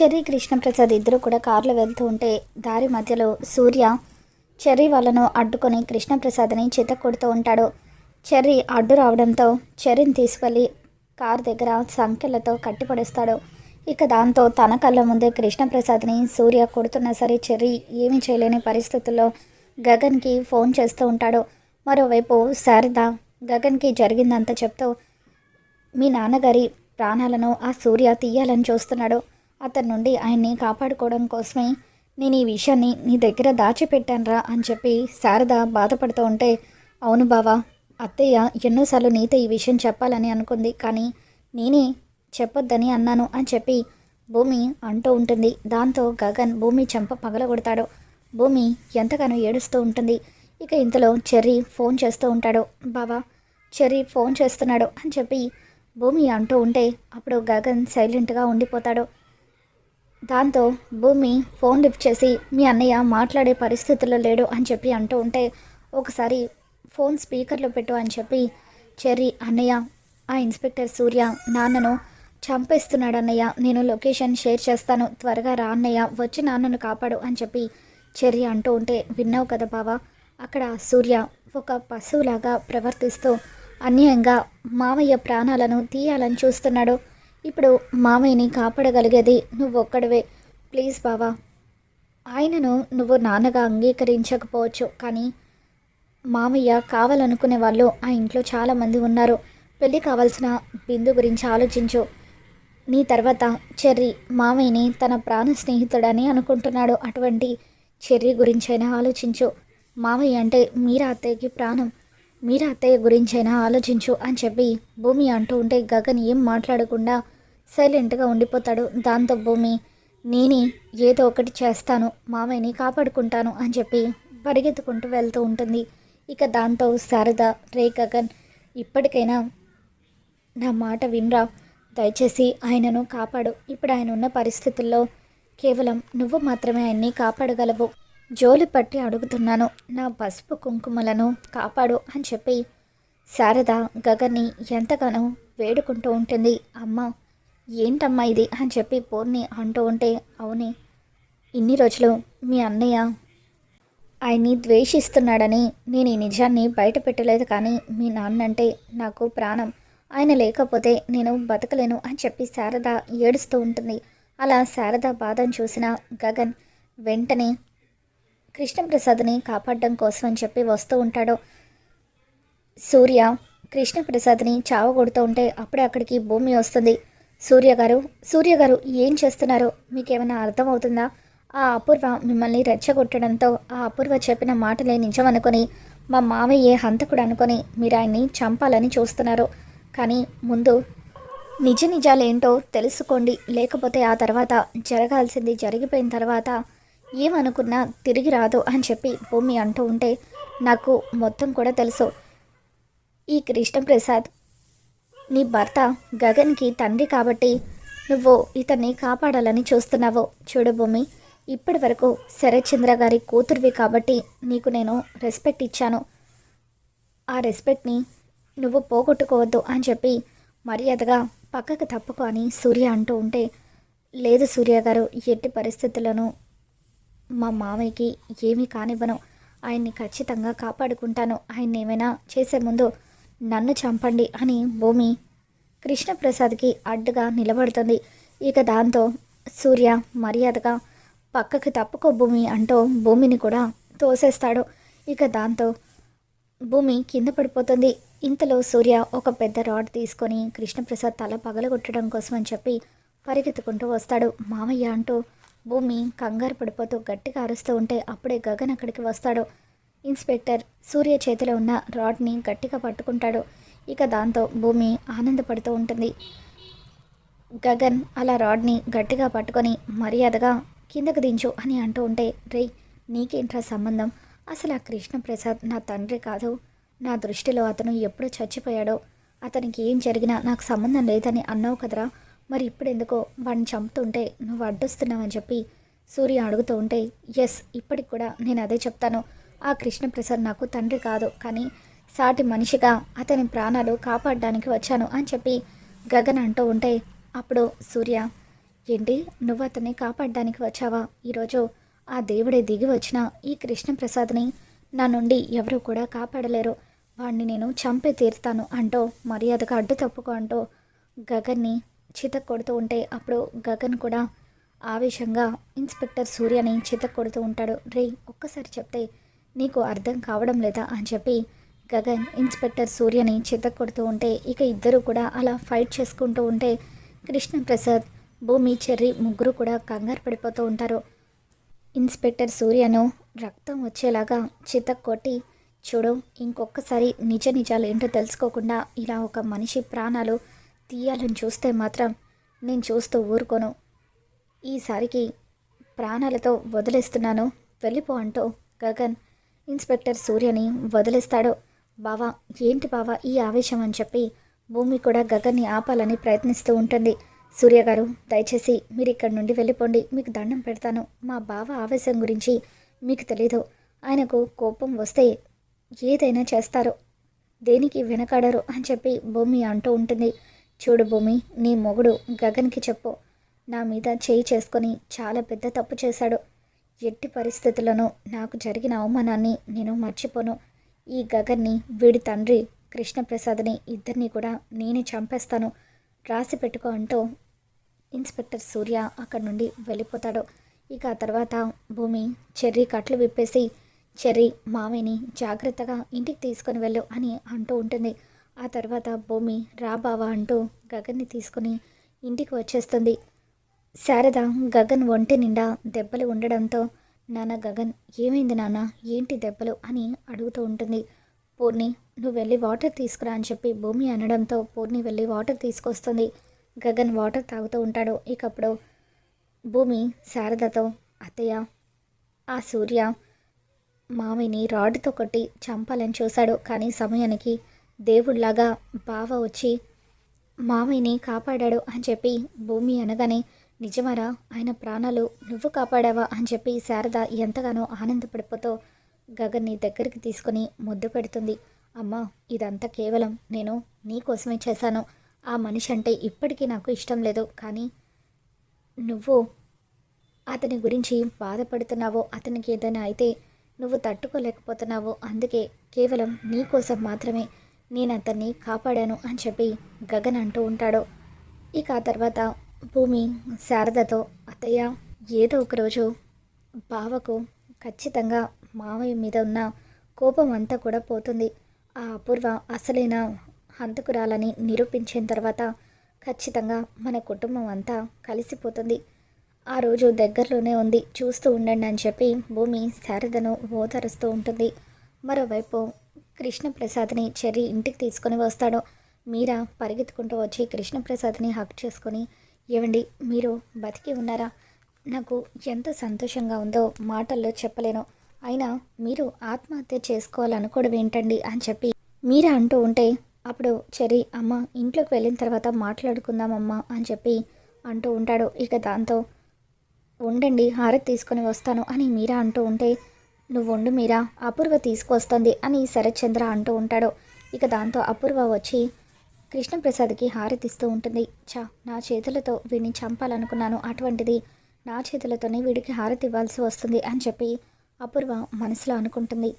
Cherry Krishnaprasad ఇద్దరు కూడా కారులో వెళ్తూ ఉంటే దారి మధ్యలో సూర్య చెర్రీ వాళ్ళను అడ్డుకొని కృష్ణప్రసాద్ని చిత కొడుతూ ఉంటాడు. చెర్రీ అడ్డు రావడంతో చెర్రీని తీసుకెళ్ళి కారు దగ్గర సంఖ్యలతో కట్టిపడేస్తాడు. ఇక దాంతో తన కళ్ళ ముందే కృష్ణప్రసాద్ని సూర్య కొడుతున్నా సరే చెర్రీ ఏమీ చేయలేని పరిస్థితుల్లో గగన్కి ఫోన్ చేస్తూ ఉంటాడు. మరోవైపు శారద గగన్కి జరిగిందంతా చెప్తూ మీ నాన్నగారి ప్రాణాలను ఆ సూర్య తీయాలని చూస్తున్నాడు. అతని నుండి ఆయన్ని కాపాడుకోవడం కోసమే నేను ఈ విషయాన్ని నీ దగ్గర దాచిపెట్టానరా అని చెప్పి శారద బాధపడుతూ ఉంటే అవును బావా అత్తయ్య ఎన్నోసార్లు నీతో ఈ విషయం చెప్పాలని అనుకుంది కానీ నేనే చెప్పొద్దని అన్నాను అని చెప్పి భూమి అంటూ ఉంటుంది. దాంతో గగన్ భూమి చెంప పగలగొడతాడు. భూమి ఎంతగానో ఏడుస్తూ ఉంటుంది. ఇక ఇంతలో చెర్రీ ఫోన్ చేస్తూ ఉంటాడు. బావా చెర్రీ ఫోన్ చేస్తున్నాడు అని చెప్పి భూమి అంటూ ఉంటే అప్పుడు గగన్ సైలెంట్గా ఉండిపోతాడు. దాంతో భూమి ఫోన్ లిఫ్ట్ చేసి మీ అన్నయ్య మాట్లాడే పరిస్థితుల్లో లేడు అని చెప్పి అంటూ ఉంటే ఒకసారి ఫోన్ స్పీకర్లో పెట్టు అని చెప్పి చెర్రీ అన్నయ్య ఆ ఇన్స్పెక్టర్ సూర్య నాన్నను చంపేస్తున్నాడు అన్నయ్య నేను లొకేషన్ షేర్ చేస్తాను త్వరగా రా అన్నయ్య వచ్చి నాన్నను కాపాడు అని చెప్పి చెర్రీ అంటూ ఉంటే విన్నావు కదా బావా అక్కడ సూర్య ఒక పశువులాగా ప్రవర్తిస్తూ అన్యాయంగా మామయ్య ప్రాణాలను తీయాలని చూస్తున్నాడు ఇప్పుడు మామయ్యని కాపాడగలిగేది నువ్వొక్కడవే. ప్లీజ్ బావా. ఆయనను నువ్వు నాన్నగా అంగీకరించకపోవచ్చు కానీ మామయ్య కావాలనుకునే వాళ్ళు ఆ ఇంట్లో చాలామంది ఉన్నారు. పెళ్ళి కావాల్సిన బిందు గురించి ఆలోచించు. నీ తర్వాత చెర్రీ మామయ్యని తన ప్రాణ స్నేహితుడని అనుకుంటున్నాడు. అటువంటి చెర్రీ గురించైనా ఆలోచించు. మామయ్య అంటే మీరా అత్తయ్యకి ప్రాణం. మీరా అత్తయ్య గురించైనా ఆలోచించు అని చెప్పి భూమి అంటూ ఉంటే గగన్ ఏం మాట్లాడకుండా సైలెంట్గా ఉండిపోతాడు. దాంతో భూమి నేనే ఏదో ఒకటి చేస్తాను మామయ్యని కాపాడుకుంటాను అని చెప్పి పరిగెత్తుకుంటూ వెళ్తూ ఉంటుంది. ఇక దాంతో శారద రే గగన్ ఇప్పటికైనా నా మాట వినరా. దయచేసి ఆయనను కాపాడు. ఇప్పుడు ఆయన ఉన్న పరిస్థితుల్లో కేవలం నువ్వు మాత్రమే ఆయన్ని కాపాడగలవు. జోలి పట్టి అడుగుతున్నాను. నా పసుపు కుంకుమలను కాపాడు అని చెప్పి శారద గగన్ని ఎంతగానో వేడుకుంటూ ఉంటుంది. అమ్మ ఏంటమ్మా ఇది? అని చెప్పి పూర్ణి అంటూ ఉంటే అవుని ఇన్ని రోజులు మీ అన్నయ్య ఆయన్ని ద్వేషిస్తున్నాడని నేను ఈ నిజాన్ని బయట పెట్టలేదు కానీ మీ నాన్నంటే నాకు ప్రాణం. ఆయన లేకపోతే నేను బతకలేను అని చెప్పి శారద ఏడుస్తూ ఉంటుంది. అలా శారద బాధను చూసిన గగన్ వెంటనే కృష్ణప్రసాద్ని కాపాడడం కోసం అని చెప్పి వస్తూ ఉంటాడు. సూర్య కృష్ణప్రసాద్ని చావగొడుతూ ఉంటే అప్పుడే అక్కడికి భూమి వస్తుంది. సూర్య గారు సూర్య గారు ఏం చేస్తున్నారు? మీకేమైనా అర్థమవుతుందా ఆ అపూర్వ మిమ్మల్ని రెచ్చగొట్టడంతో ఆ అపూర్వ చెప్పిన మాటలే నిజం అనుకొని మా మామయ్యే హంతకుడు అనుకొని మీరు ఆయన్ని చంపాలని చూస్తున్నారు. కానీ ముందు నిజ నిజాలేంటో తెలుసుకోండి. లేకపోతే ఆ తర్వాత జరగాల్సింది జరిగిపోయిన తర్వాత ఏమనుకున్నా తిరిగి రాదు అని చెప్పి భూమి అంటూ ఉంటే నాకు మొత్తం కూడా తెలుసు. ఈ కృష్ణప్రసాద్ నీ భర్త గగన్కి తండ్రి కాబట్టి నువ్వు ఇతన్ని కాపాడాలని చూస్తున్నావు. చూడు భూమి ఇప్పటి వరకు శరత్చంద్ర గారి కూతురువి కాబట్టి నీకు నేను రెస్పెక్ట్ ఇచ్చాను. ఆ రెస్పెక్ట్ని నువ్వు పోగొట్టుకోవద్దు అని చెప్పి మర్యాదగా పక్కకు తప్పుకో అని సూర్య అంటూ ఉంటే లేదు సూర్య గారు ఎట్టి పరిస్థితులను మా మామయ్యకి ఏమీ కానివ్వను. ఆయన్ని ఖచ్చితంగా కాపాడుకుంటాను. ఆయన్ని ఏమైనా చేసే ముందు నన్ను చంపండి అని భూమి కృష్ణప్రసాద్కి అడ్డుగా నిలబడుతుంది. ఇక దాంతో సూర్య మర్యాదగా పక్కకి తప్పుకో భూమి అంటూ భూమిని కూడా తోసేస్తాడు. ఇక దాంతో భూమి కింద పడిపోతుంది. ఇంతలో సూర్య ఒక పెద్ద రాడ్ తీసుకొని కృష్ణప్రసాద్ తల పగలగొట్టడం కోసం అని చెప్పి పరిగెత్తుకుంటూ వస్తాడు. మామయ్య అంటూ భూమి కంగారు పడిపోతూ గట్టిగా అరుస్తూ ఉంటే అప్పుడే గగన్ అక్కడికి వస్తాడు. ఇన్స్పెక్టర్ సూర్య చేతిలో ఉన్న రాడ్ని గట్టిగా పట్టుకుంటాడు. ఇక దాంతో భూమి ఆనందపడుతూ ఉంటుంది. గగన్ అలా రాడ్ని గట్టిగా పట్టుకొని మర్యాదగా కిందకు దించు అని అంటూ ఉంటే రే నీకేంట్రా సంబంధం? అసలు ఆ కృష్ణప్రసాద్ నా తండ్రి కాదు. నా దృష్టిలో అతను ఎప్పుడు చచ్చిపోయాడో. అతనికి ఏం జరిగినా నాకు సంబంధం లేదని అన్నావు కదరా. మరి ఇప్పుడు ఎందుకో వాడిని చంపుతుంటే నువ్వు అడ్డొస్తున్నావని చెప్పి సూర్య అడుగుతూ ఉంటే ఎస్ ఇప్పటికి కూడా నేను అదే చెప్తాను. ఆ కృష్ణప్రసాద్ నాకు తండ్రి కాదు. కానీ సాటి మనిషిగా అతని ప్రాణాలు కాపాడడానికి వచ్చాను అని చెప్పి గగన్ అంటూ ఉంటే అప్పుడు సూర్య ఏంటి? నువ్వు అతన్ని కాపాడడానికి వచ్చావా? ఈరోజు ఆ దేవుడే దిగి వచ్చిన ఈ కృష్ణప్రసాద్ని నా నుండి ఎవరు కూడా కాపాడలేరు. వాడిని నేను చంపే తీరుతాను అంటూ మర్యాదగా అడ్డు తప్పుకో అంటూ గగన్ని చితక్ కొడుతూ ఉంటే అప్పుడు గగన్ కూడా ఆవేశంగా ఇన్స్పెక్టర్ సూర్యని చితక్ కొడుతూ ఉంటాడు. రే ఒక్కసారి చెప్తే నీకు అర్థం కావడం లేదా? అని చెప్పి గగన్ ఇన్స్పెక్టర్ సూర్యని చితక్ కొడుతూ ఉంటే ఇక ఇద్దరు కూడా అలా ఫైట్ చేసుకుంటూ ఉంటే కృష్ణప్రసాద్ భూమి చెర్రి ముగ్గురు కూడా కంగారు పడిపోతూ ఉంటారు. ఇన్స్పెక్టర్ సూర్యను రక్తం వచ్చేలాగా చితక్ కొట్టి చూడు ఇంకొకసారి నిజ నిజాలు ఏంటో తెలుసుకోకుండా ఇలా ఒక మనిషి ప్రాణాలు తీయాలని చూస్తే మాత్రం నేను చూస్తూ ఊరుకోను. ఈసారికి ప్రాణాలతో వదిలేస్తున్నాను. వెళ్ళిపో అంటూ గగన్ ఇన్స్పెక్టర్ సూర్యని వదిలేస్తాడో. బావా ఏంటి బావా ఈ ఆవేశం అని చెప్పి భూమి కూడా గగన్ని ఆపాలని ప్రయత్నిస్తూ ఉంటుంది. సూర్య గారు దయచేసి మీరు ఇక్కడి నుండి వెళ్ళిపోండి. మీకు దండం పెడతాను. మా బావ ఆవేశం గురించి మీకు తెలీదు. ఆయనకు కోపం వస్తే ఏదైనా చేస్తారు. దేనికి వెనకాడరు అని చెప్పి భూమి అంటూ ఉంటుంది. చూడు భూమి నీ మొగుడు గగన్కి చెప్పు. నా మీద చేయి చేసుకొని చాలా పెద్ద తప్పు చేశాడు. ఎట్టి పరిస్థితుల్లోనూ నాకు జరిగిన అవమానాన్ని నేను మర్చిపోను. ఈ గగన్ని వీడి తండ్రి కృష్ణప్రసాద్ని ఇద్దరిని కూడా నేనే చంపేస్తాను. రాసి పెట్టుకో అంటూ ఇన్స్పెక్టర్ సూర్య అక్కడి నుండి వెళ్ళిపోతాడు. ఇక ఆ తర్వాత భూమి చెర్రీ కట్లు విప్పేసి చెర్రీ మామిని జాగ్రత్తగా ఇంటికి తీసుకొని వెళ్ళు అని అంటూ ఉంటుంది. ఆ తర్వాత భూమి రా బావా అంటూ గగన్ని తీసుకుని ఇంటికి వచ్చేస్తుంది. శారద గగన్ ఒంటి నిండా దెబ్బలు ఉండడంతో నాన్న గగన్ ఏమైంది నాన్న? ఏంటి దెబ్బలు? అని అడుగుతూ ఉంటుంది. పూర్ణి నువ్వు వెళ్ళి వాటర్ తీసుకురా అని చెప్పి భూమి అనడంతో పూర్ణి వెళ్ళి వాటర్ తీసుకొస్తుంది. గగన్ వాటర్ తాగుతూ ఉంటాడు. ఇకప్పుడు భూమి శారదతో అత్తయ్య ఆ సూర్య మామిని రాడ్తో కొట్టి చంపాలని చూశాడు. కానీ సమయానికి దేవుళ్ళాగా బావ వచ్చి మామయ్యని కాపాడాడు అని చెప్పి భూమి అనగానే నిజమరా ఆయన ప్రాణాలు నువ్వు కాపాడావా అని చెప్పి శారద ఎంతగానో ఆనందపడిపోతూ గగన్ని దగ్గరికి తీసుకొని ముద్దు పెడుతుంది. అమ్మ ఇదంతా కేవలం నేను నీ కోసమే చేశాను. ఆ మనిషి అంటే ఇప్పటికీ నాకు ఇష్టం లేదు. కానీ నువ్వు అతని గురించి బాధపడుతున్నావో అతనికి ఏదైనా అయితే నువ్వు తట్టుకోలేకపోతున్నావో అందుకే కేవలం నీ కోసం మాత్రమే నేను అతన్ని కాపాడాను అని చెప్పి గగన్ అంటూ ఉంటాడు. ఇక ఆ తర్వాత భూమి శారదతో అత్తయ్య ఏదో ఒకరోజు బావకు ఖచ్చితంగా మావయ్య మీద ఉన్న కోపం అంతా కూడా పోతుంది. ఆ అపూర్వ అసలైన హంతకురాలని నిరూపించిన తర్వాత ఖచ్చితంగా మన కుటుంబం అంతా కలిసిపోతుంది. ఆ రోజు దగ్గరలోనే ఉంది చూస్తూ ఉండండి అని చెప్పి భూమి శారదను ఓదరుస్తూ ఉంటుంది. మరోవైపు కృష్ణప్రసాద్ని చెర్రీ ఇంటికి తీసుకొని వస్తాడు. మీరా పరిగెత్తుకుంటూ వచ్చి కృష్ణప్రసాద్ని హక్ చేసుకొని ఏమండి మీరు బతికి ఉన్నారా? నాకు ఎంత సంతోషంగా ఉందో మాటల్లో చెప్పలేను. అయినా మీరు ఆత్మహత్య చేసుకోవాలనుకోవడం ఏంటండి? అని చెప్పి మీరా అంటూ ఉంటే అప్పుడు చెరి అమ్మ ఇంట్లోకి వెళ్ళిన తర్వాత మాట్లాడుకుందామమ్మా అని చెప్పి అంటూ ఉంటాడు. ఇక దాంతో ఉండండి హారతి తీసుకొని వస్తాను అని మీరా అంటూ ఉంటే నువ్వు ఉండు మీరా అపూర్వ తీసుకొస్తుంది అని శరత్చంద్ర అంటూ ఉంటాడు. ఇక దాంతో అపూర్వ వచ్చి కృష్ణప్రసాద్కి హారతిస్తూ ఉంటుంది. చా నా చేతులతో వీడిని చంపాలనుకున్నాను. అటువంటిది నా చేతులతోనే వీడికి హారతి ఇవ్వాల్సి వస్తుంది అని చెప్పి అపూర్వ మనసులో అనుకుంటుంది.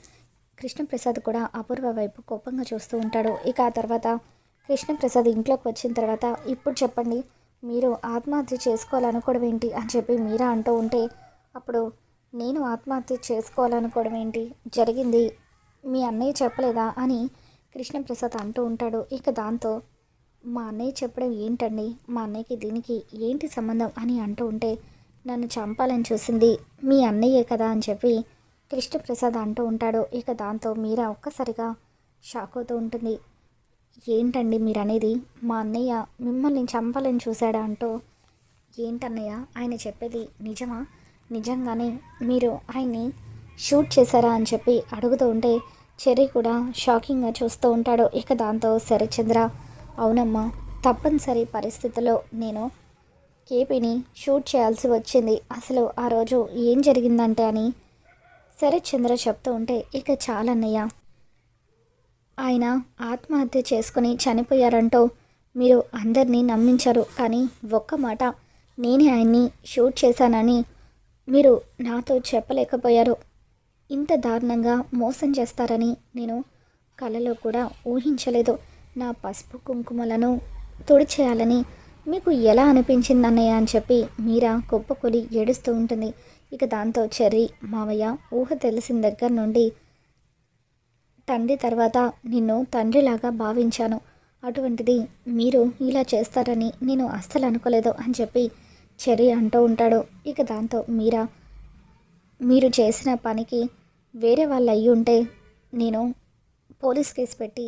కృష్ణప్రసాద్ కూడా అపూర్వ వైపు కోపంగా చూస్తూ ఉంటాడు. ఇక ఆ తర్వాత కృష్ణప్రసాద్ ఇంట్లోకి వచ్చిన తర్వాత ఇప్పుడు చెప్పండి మీరు ఆత్మహత్య చేసుకోవాలనుకోవడం ఏంటి? అని చెప్పి మీరా అంటూ ఉంటే అప్పుడు నేను ఆత్మహత్య చేసుకోవాలనుకోవడం ఏంటి? జరిగింది. మీ అన్నయ్య చెప్పలేదా? అని కృష్ణప్రసాద్ అంటూ ఉంటాడు. ఇక దాంతో మా అన్నయ్య చెప్పడం ఏంటండి? మా అన్నయ్యకి దీనికి ఏంటి సంబంధం? అని అంటూ ఉంటే నన్ను చంపాలని చూసింది మీ అన్నయ్యే కదా అని చెప్పి కృష్ణప్రసాద్ అంటూ ఉంటాడు. ఇక దాంతో మీరా ఒక్కసారిగా షాక్ అవుతూ ఉంటుంది. ఏంటండి మీరు అనేది మా అన్నయ్య మిమ్మల్ని చంపాలని చూశాడా? అంటూ ఏంటన్నయ్య? ఆయన చెప్పేది నిజమా? నిజంగానే మీరు ఆయన్ని షూట్ చేశారా అని చెప్పి అడుగుతూ ఉంటే చెర్రీ కూడా షాకింగ్గా చూస్తూ ఉంటాడు. ఇక దాంతో శరచంద్ర అవునమ్మా తప్పనిసరి పరిస్థితుల్లో నేను కేపీని షూట్ చేయాల్సి వచ్చింది. అసలు ఆ రోజు ఏం జరిగిందంటే అని శరత్చంద్ర చెప్తూ ఉంటే ఇక చాలన్నయ్య. ఆయన ఆత్మహత్య చేసుకుని చనిపోయారంటూ మీరు అందరినీ నమ్మించారు. కానీ ఒక్క మాట నేనే ఆయన్ని షూట్ చేశానని మీరు నాతో చెప్పలేకపోయారు. ఇంత దారుణంగా మోసం చేస్తారని నేను కలలో కూడా ఊహించలేదు. నా పసుపు కుంకుమలను తుడిచేయాలని మీకు ఎలా అనిపించింది అన్నయ్య అని చెప్పి మీరా కుప్పకొలి ఏడుస్తూ ఉంటుంది. ఇక దాంతో చెర్రి మావయ్య ఊహ తెలిసిన దగ్గర నుండి తండ్రి తర్వాత నిన్ను తండ్రిలాగా భావించాను. అటువంటిది మీరు ఇలా చేస్తారని నేను అస్సలు అనుకోలేదు అని చెప్పి చెరి అంటూ ఉంటాడు. ఇక దాంతో మీరా మీరు చేసిన పనికి వేరే వాళ్ళు అయ్యి ఉంటే నేను పోలీస్ కేసు పెట్టి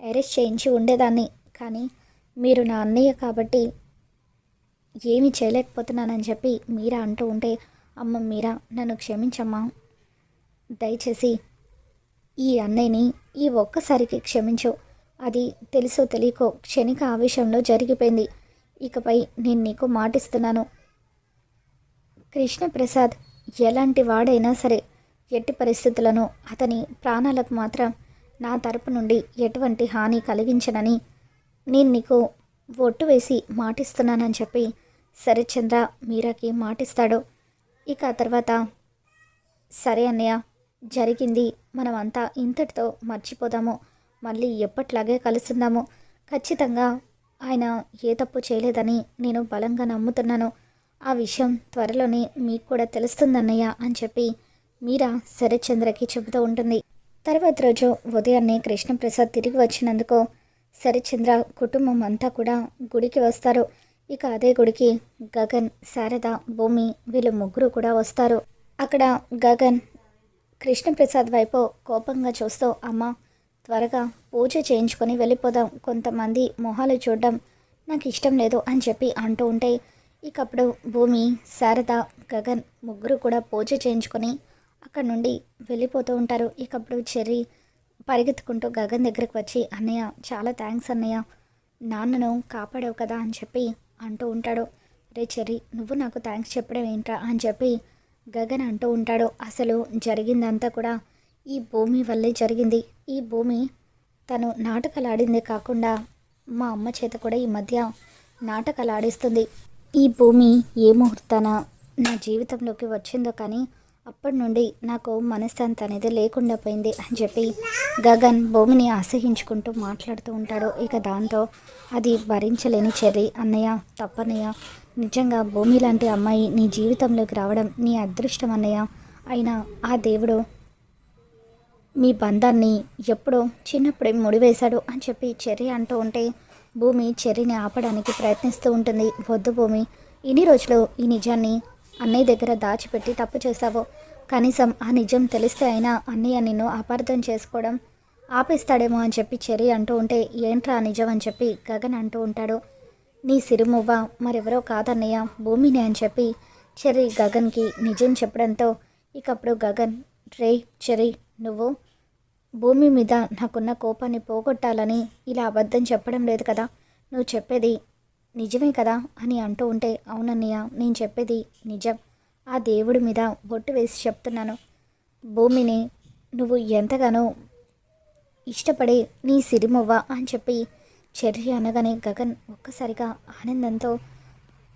అరెస్ట్ చేయించి ఉండేదాన్ని. కానీ మీరు నా అన్నయ్య కాబట్టి ఏమీ చేయలేకపోతున్నానని చెప్పి మీరా అంటూ ఉంటే అమ్మ మీరా నన్ను క్షమించమ్మా. దయచేసి ఈ అన్నయ్యని ఈ ఒక్కసారికి క్షమించు. అది తెలుసో తెలియకో క్షణిక ఆవేశంలో జరిగిపోయింది. ఇకపై నేను నీకు మాటిస్తున్నాను. కృష్ణప్రసాద్ ఎలాంటి వాడైనా సరే ఎట్టి పరిస్థితులను అతని ప్రాణాలకు మాత్రం నా తరపు నుండి ఎటువంటి హాని కలిగించనని నేను నీకు ఒట్టు వేసి మాటిస్తున్నానని చెప్పి శరత్చంద్ర మీరాకి మాటిస్తాడు. ఇక ఆ తర్వాత సరే అన్నయ్య జరిగింది మనమంతా ఇంతటితో మర్చిపోదాము. మళ్ళీ ఎప్పట్లాగే కలుస్తుందాము ఖచ్చితంగా ఆయన ఏ తప్పు చేయలేదని నేను బలంగా నమ్ముతున్నాను. ఆ విషయం త్వరలోనే మీకు కూడా తెలుస్తుందన్నయ్య అని చెప్పి మీరా శరత్చంద్రకి చెబుతూ ఉంటుంది. తర్వాత రోజు ఉదయాన్నే కృష్ణప్రసాద్ తిరిగి వచ్చినందుకు శరత్చంద్ర కుటుంబం అంతా కూడా గుడికి వస్తారు. ఇక అదే గుడికి గగన్ శారద భూమి వీళ్ళు ముగ్గురు కూడా వస్తారు. అక్కడ గగన్ కృష్ణప్రసాద్ వైపు కోపంగా చూస్తూ అమ్మ త్వరగా పూజ చేయించుకొని వెళ్ళిపోదాం. కొంతమంది మొహాలు చూడడం నాకు ఇష్టం లేదు అని చెప్పి అంటూ ఉంటే ఇకప్పుడు భూమి శారద గగన్ ముగ్గురు కూడా పూజ చేయించుకొని అక్కడ నుండి వెళ్ళిపోతూ ఉంటారు. ఇకప్పుడు చెర్రీ పరిగెత్తుకుంటూ గగన్ దగ్గరకు వచ్చి అన్నయ్య చాలా థ్యాంక్స్ అన్నయ్య. నాన్నను కాపాడావు కదా అని చెప్పి అంటూ ఉంటాడు. రే చెర్రీ నువ్వు నాకు థ్యాంక్స్ చెప్పడం ఏంట్రా అని చెప్పి గగన్ అంటూ ఉంటాడు. అసలు జరిగిందంతా కూడా ఈ భూమి వల్లే జరిగింది. ఈ భూమి తను నాటకాలు ఆడిందే కాకుండా మా అమ్మ చేత కూడా ఈ మధ్య నాటకాలు ఆడిస్తుంది ఈ భూమి ఏ ముహూర్తాన నా జీవితంలోకి వచ్చిందో కానీ అప్పటి నుండి నాకు మనశ్శాంతి అనేది లేకుండా పోయింది అని చెప్పి గగన్ భూమిని అసహించుకుంటూ మాట్లాడుతూ ఉంటాడు. ఇక దాంతో అది భరించలేని చెర్రి అన్నయ్య తప్పన్నయ్య నిజంగా భూమి లాంటి అమ్మాయి నీ జీవితంలోకి రావడం నీ అదృష్టం అన్నయ్య. అయినా ఆ దేవుడు మీ బంధాన్ని ఎప్పుడో చిన్నప్పుడే ముడివేశాడు అని చెప్పి చెర్రి అంటూ ఉంటే భూమి చెర్రిని ఆపడానికి ప్రయత్నిస్తూ ఉంటుంది. వద్దు భూమి ఇన్ని రోజులు ఈ నిజాన్ని అన్నయ్య దగ్గర దాచిపెట్టి తప్పు చేశావు. కనీసం ఆ నిజం తెలిస్తే అయినా అన్నయ్య నిన్ను అపార్థం చేసుకోవడం ఆపేస్తాడేమో అని చెప్పి చెర్రి అంటూ ఉంటే ఏంట్రా నిజం అని చెప్పి గగన్ అంటూ ఉంటాడు. నీ సిరుమువ్వ మరెవరో కాదన్నయ్య భూమిని అని చెప్పి చెర్రి గగన్కి నిజం చెప్పడంతో ఇకప్పుడు గగన్ రే చెర్రి నువ్వు భూమి మీద నాకున్న కోపాన్ని పోగొట్టాలని ఇలా అబద్ధం చెప్పడం లేదు కదా. నువ్వు చెప్పేది నిజమే కదా అని అంటూ ఉంటే అవునన్నయ్య నేను చెప్పేది నిజం. ఆ దేవుడి మీద బొట్టు వేసి చెప్తున్నాను. భూమిని నువ్వు ఎంతగానో ఇష్టపడే నీ సిరిమవ్వ అని చెప్పి చర్య అనగానే గగన్ ఒక్కసారిగా ఆనందంతో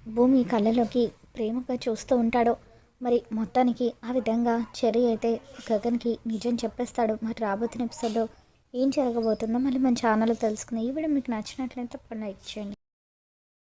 భూమి కళ్ళలోకి ప్రేమగా చూస్తూ ఉంటాడు. మరి మొత్తానికి ఆ విధంగా చెర్రీ అయితే గగన్కి నిజం చెప్పేస్తాడు. మరి రాబోతున్న ఎపిసోడ్లో ఏం జరగబోతుందో మళ్ళీ మన ఛానల్ తెలుసుకుందాం. ఈ వీడియో మీకు నచ్చినట్లయితే తప్పకుండా లైక్ చేయండి.